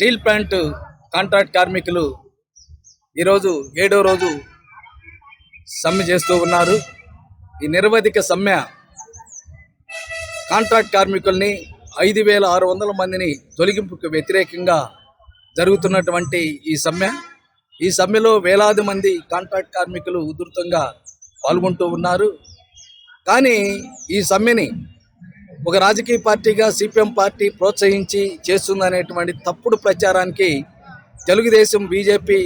Steel plant contract కార్మికులు ఈరోజు ఏడో రోజు సమ్మె చేస్తూ ఉన్నారు. ఈ నిరవధిక సమ్మె కాంట్రాక్ట్ కార్మికుల్ని ఐదు వేల ఆరు వందల మందిని తొలగింపుకు వ్యతిరేకంగా జరుగుతున్నటువంటి ఈ సమ్మె. ఈ సమ్మెలో వేలాది మంది కాంట్రాక్ట్ కార్మికులు ఉధృతంగా పాల్గొంటూ ఉన్నారు. కానీ ఈ సమ్మెని ఒక రాజకీయ పార్టీగా సిపిఎం పార్టీ ప్రోత్సహించి చేస్తుందనేటువంటి తప్పుడు ప్రచారానికి తెలుగుదేశం బీజేపీ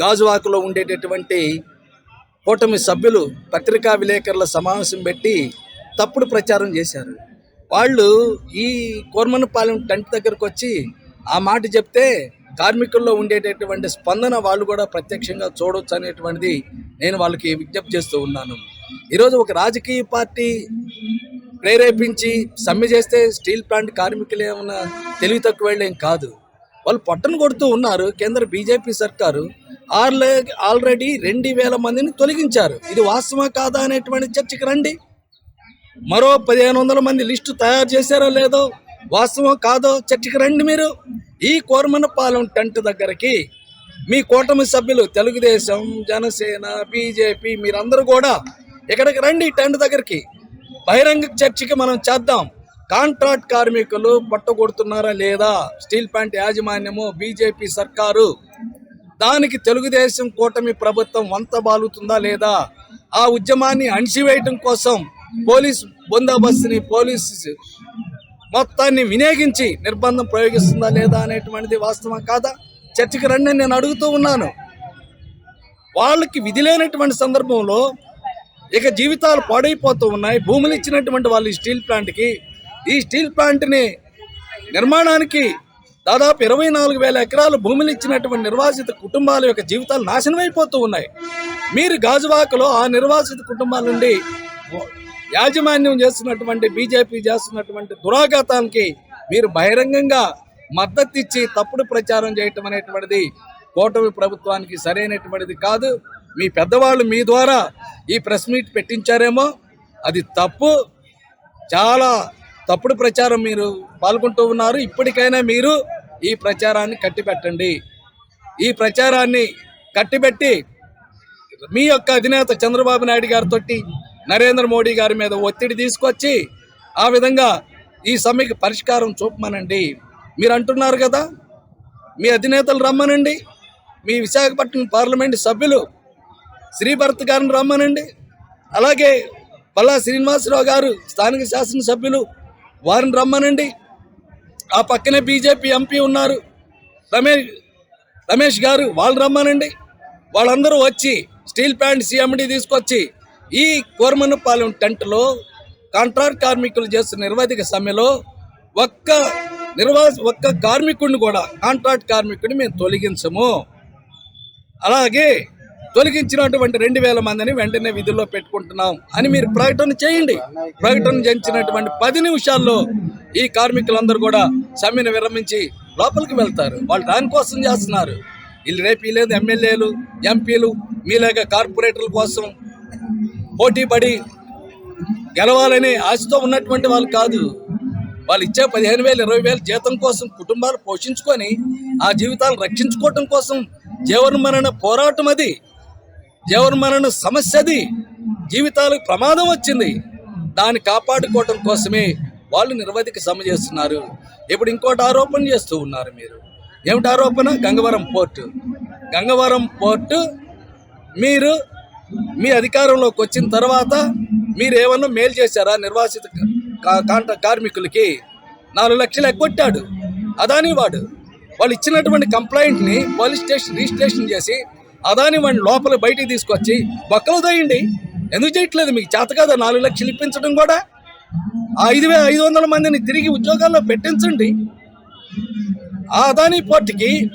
గాజువాకలో ఉండేటటువంటి కూటమి సభ్యులు పత్రికా విలేకరుల సమావేశం పెట్టి తప్పుడు ప్రచారం చేశారు. వాళ్ళు ఈ కోర్మనపాలెం టెంట్ దగ్గరకు వచ్చి ఆ మాట చెప్తే కార్మికుల్లో ఉండేటటువంటి స్పందన వాళ్ళు కూడా ప్రత్యక్షంగా చూడొచ్చు అనేటువంటిది నేను వాళ్ళకి విజ్ఞప్తి చేస్తూ ఉన్నాను. ఈరోజు ఒక రాజకీయ పార్టీ ప్రేరేపించి సమ్మె చేస్తే స్టీల్ ప్లాంట్ కార్మికులు ఏమన్నా తెలివి తక్కువ ఏం కాదు. వాళ్ళు పట్టణ కొడుతూ ఉన్నారు. కేంద్ర బీజేపీ సర్కారు ఆర్లే ఆల్రెడీ రెండు వేల మందిని తొలగించారు. ఇది వాస్తవా కాదా అనేటువంటి చర్చకి రండి. మరో పదిహేను వందల మంది లిస్టు తయారు చేశారో లేదో వాస్తవం కాదో చర్చకి రండి మీరు. ఈ కోరమనపాలెం టెంట్ దగ్గరకి మీ కూటమి సభ్యులు తెలుగుదేశం జనసేన బీజేపీ మీరందరూ కూడా ఇక్కడికి రండి టెంట్ దగ్గరికి. బహిరంగ చర్చకి మనం చేద్దాం. కాంట్రాక్ట్ కార్మికులు పట్టగొడుతున్నారా లేదా? స్టీల్ ప్లాంట్ యాజమాన్యము బీజేపీ సర్కారు. దానికి తెలుగుదేశం కూటమి ప్రభుత్వం వంత బాలుతుందా లేదా? ఆ ఉద్యమాన్ని అణిచివేయటం కోసం పోలీస్ బందోబస్తుని పోలీస్ మొత్తాన్ని వినియోగించి నిర్బంధం ప్రయోగిస్తుందా లేదా అనేటువంటిది వాస్తవం కాదా? చర్చకి రండి నేను అడుగుతూ ఉన్నాను. వాళ్ళకి విధి లేనటువంటి సందర్భంలో ఇక జీవితాలు పాడైపోతూ ఉన్నాయి. భూములు ఇచ్చినటువంటి వాళ్ళు ఈ స్టీల్ ప్లాంట్కి. ఈ స్టీల్ ప్లాంట్ని నిర్మాణానికి దాదాపు ఇరవై నాలుగు వేల ఎకరాలు భూములు ఇచ్చినటువంటి నిర్వాసిత కుటుంబాల యొక్క జీవితాలు నాశనం అయిపోతూ ఉన్నాయి. మీరు గాజువాకలో ఆ నిర్వాసిత కుటుంబాల నుండి యాజమాన్యం చేస్తున్నటువంటి బీజేపీ చేస్తున్నటువంటి దురాఘాతానికి మీరు బహిరంగంగా మద్దతు ఇచ్చి తప్పుడు ప్రచారం చేయటం అనేటువంటిది కూటమి ప్రభుత్వానికి సరైనటువంటిది కాదు. మీ పెద్దవాళ్ళు మీ ద్వారా ఈ ప్రెస్ మీట్ పెట్టించారేమో? అది తప్పు. చాలా తప్పుడు ప్రచారం మీరు పాల్గొంటూ ఉన్నారు. ఇప్పటికైనా మీరు ఈ ప్రచారాన్ని కట్టిపెట్టండి. ఈ ప్రచారాన్ని కట్టిపెట్టి మీ యొక్క అధినేత చంద్రబాబు నాయుడు గారితో నరేంద్ర మోడీ గారి మీద ఒత్తిడి తీసుకొచ్చి ఆ విధంగా ఈ సమ్మెకి పరిష్కారం చూపమనండి. మీరు అంటున్నారు కదా? మీ అధినేతలు రమ్మనండి. మీ విశాఖపట్నం పార్లమెంట్ సభ్యులు శ్రీభరత్ గారిని రమ్మనండి. అలాగే పల్లా శ్రీనివాసరావు గారు స్థానిక శాసనసభ్యులు వారిని రమ్మనండి. ఆ పక్కనే బీజేపీ ఎంపీ ఉన్నారు. రమేష్ రమేష్ గారు వాళ్ళు రమ్మనండి. వాళ్ళందరూ వచ్చి స్టీల్ ప్లాంట్ సిఎండి తీసుకొచ్చి ఈ కోరమన్నపాలెం టెంట్లో కాంట్రాక్ట్ కార్మికులు చేస్తున్న నిర్వాధిక సమ్మెలో ఒక్క నిర్వా ఒక్క కార్మికుడిని కూడా కాంట్రాక్ట్ కార్మికుడిని మేము తొలగించము. అలాగే తొలగించినటువంటి రెండు వేల మందిని వెంటనే విధుల్లో పెట్టుకుంటున్నాం అని మీరు ప్రకటన చేయండి. ప్రకటన చేయించినటువంటి పది నిమిషాల్లో ఈ కార్మికులందరూ కూడా సమ్మెను విరమించి లోపలికి వెళ్తారు. వాళ్ళు దానికోసం చేస్తున్నారు. వీళ్ళు రేపు లేదు ఎమ్మెల్యేలు ఎంపీలు మీలాగా కార్పొరేటర్ల కోసం పోటీ పడి గెలవాలనే ఆశతో ఉన్నటువంటి వాళ్ళు కాదు. వాళ్ళు ఇచ్చే పదిహేను వేలు ఇరవై వేలు జీతం కోసం కుటుంబాలు పోషించుకొని ఆ జీవితాలను రక్షించుకోవటం కోసం జీవనమరణ పోరాటం అది. జీవన్మరణ సమస్య అది జీవితాలకు ప్రమాదం వచ్చింది. దాన్ని కాపాడుకోవటం కోసమే వాళ్ళు నిర్వధిక సమ చేస్తున్నారు. ఇప్పుడు ఇంకోటి ఆరోపణ చేస్తూ ఉన్నారు మీరు. ఏమిటి ఆరోపణ? గంగవరం పోర్టు. గంగవరం పోర్టు మీరు మీ అధికారంలోకి వచ్చిన తర్వాత మీరు ఏమన్నా మేలు చేశారా నిర్వాసిత కా- కాంట్రా కార్మికులకి? నాలుగు లక్షలు ఎగ్గొట్టాడు. అదాని వాడు వాళ్ళు ఇచ్చినటువంటి కంప్లైంట్ని పోలీస్ స్టేషన్ రిజిస్ట్రేషన్ చేసి అదాని వాడిని లోపల బయటికి తీసుకొచ్చి బొక్కలు తోయండి. ఎందుకు చేయట్లేదు? మీకు చేత కదా? నాలుగు లక్షలు ఇప్పించడం కూడా? ఆ ఐదు వే ఐదు వందల మందిని తిరిగి ఉద్యోగాల్లో పెట్టించండి. ఆ అదాని పోర్టుకి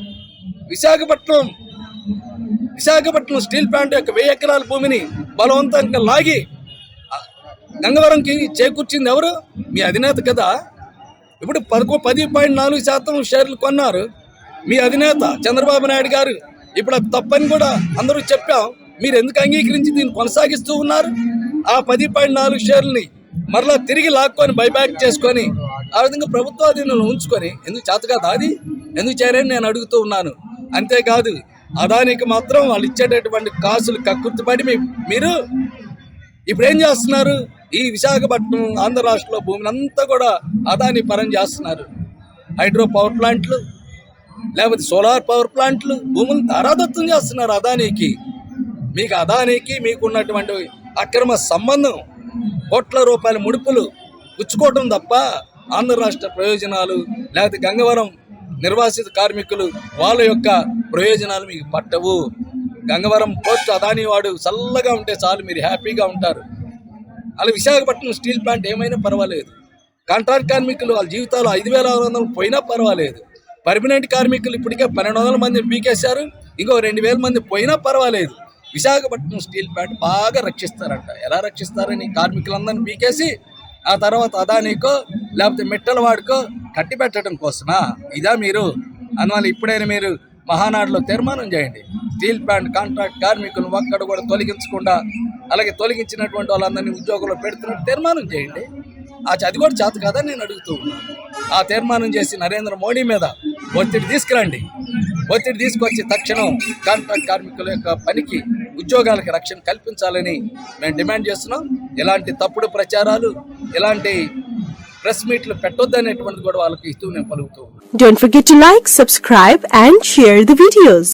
విశాఖపట్నం విశాఖపట్నం స్టీల్ ప్లాంట్ యొక్క వెయ్యి ఎకరాల భూమిని బలవంతంగా లాగి గంగవరంకి చేకూర్చింది ఎవరు? మీ అధినేత కదా. ఇప్పుడు పదకొ పది పాయింట్ నాలుగు శాతం షేర్లు కొన్నారు. మీ అధినేత చంద్రబాబు నాయుడు గారు. ఇప్పుడు తప్పని కూడా అందరూ చెప్పాం. మీరు ఎందుకు అంగీకరించి దీన్ని కొనసాగిస్తూ ఉన్నారు? ఆ పది పాయింట్ నాలుగు షేర్లని మరలా తిరిగి లాక్కొని బైబ్యాక్ చేసుకొని ఆ విధంగా ప్రభుత్వాధీనంలో ఉంచుకొని ఎందుకు చేత కాదు అది? ఎందుకు చేయాలని నేను అడుగుతూ ఉన్నాను. అంతేకాదు అదానికి మాత్రం వాళ్ళు ఇచ్చేటటువంటి కాసులు కక్కుర్తిపడి మీరు ఇప్పుడు ఏం చేస్తున్నారు? ఈ విశాఖపట్నం ఆంధ్ర రాష్ట్రంలో భూమిని అంతా కూడా అదాని పరం చేస్తున్నారు. హైడ్రో పవర్ ప్లాంట్లు లేకపోతే సోలార్ పవర్ ప్లాంట్లు భూములను ధారాదత్తం చేస్తున్నారు అదానీకి. మీకు అదానీకి మీకున్నటువంటి అక్రమ సంబంధం కోట్ల రూపాయల ముడుపులు పుచ్చుకోవటం తప్ప ఆంధ్ర రాష్ట్ర ప్రయోజనాలు లేకపోతే గంగవరం నిర్వాసిత కార్మికులు వాళ్ళ యొక్క ప్రయోజనాలు మీకు పట్టవు. గంగవరం పోర్టు అదాని వాడు చల్లగా ఉంటే చాలు మీరు హ్యాపీగా ఉంటారు. అలా విశాఖపట్నం స్టీల్ ప్లాంట్ ఏమైనా పర్వాలేదు. కాంట్రాక్ట్ కార్మికులు వాళ్ళ జీవితాలు ఐదు వేల ఆరు వందలు పోయినా పర్వాలేదు. పర్మనెంట్ కార్మికులు ఇప్పటికే పన్నెండు వందల మంది పీకేశారు. ఇంకో రెండు వేల మంది పోయినా పర్వాలేదు. విశాఖపట్నం స్టీల్ ప్లాంట్ బాగా రక్షిస్తారంట. ఎలా రక్షిస్తారని కార్మికులందరినీ పీకేసి ఆ తర్వాత అదానికో లేకపోతే మెట్టల వాడికో కట్టి పెట్టడం కోసమా? ఇదా మీరు. అందువల్ల ఇప్పుడైనా మీరు మహానాడులో తీర్మానం చేయండి. స్టీల్ ప్లాంట్ కాంట్రాక్ట్ కార్మికులను ఒక్కడ కూడా తొలగించకుండా అలాగే తొలగించినటువంటి వాళ్ళందరినీ ఉద్యోగంలో పెడుతున్నట్టు తీర్మానం చేయండి. అది కూడా చేత కదా నేను అడుగుతూ ఉన్నాను. ఆ తీర్మానం చేసి నరేంద్ర మోడీ మీద ఒత్తిడి తీసుకురండి. ఒత్తిడి తీసుకొచ్చి తక్షణం కాంట్రాక్ట్ కార్మికుల యొక్క పనికి ఉద్యోగాలకు రక్షణ కల్పించాలని మేము డిమాండ్ చేస్తున్నాం. ఇలాంటి తప్పుడు ప్రచారాలు ఇలాంటి ప్రెస్ మీట్లు పెట్టొద్దనేటువంటిది కూడా వాళ్ళకి ఇస్తూ నేను పలుకుతూ Don't forget to like, subscribe and share the videos.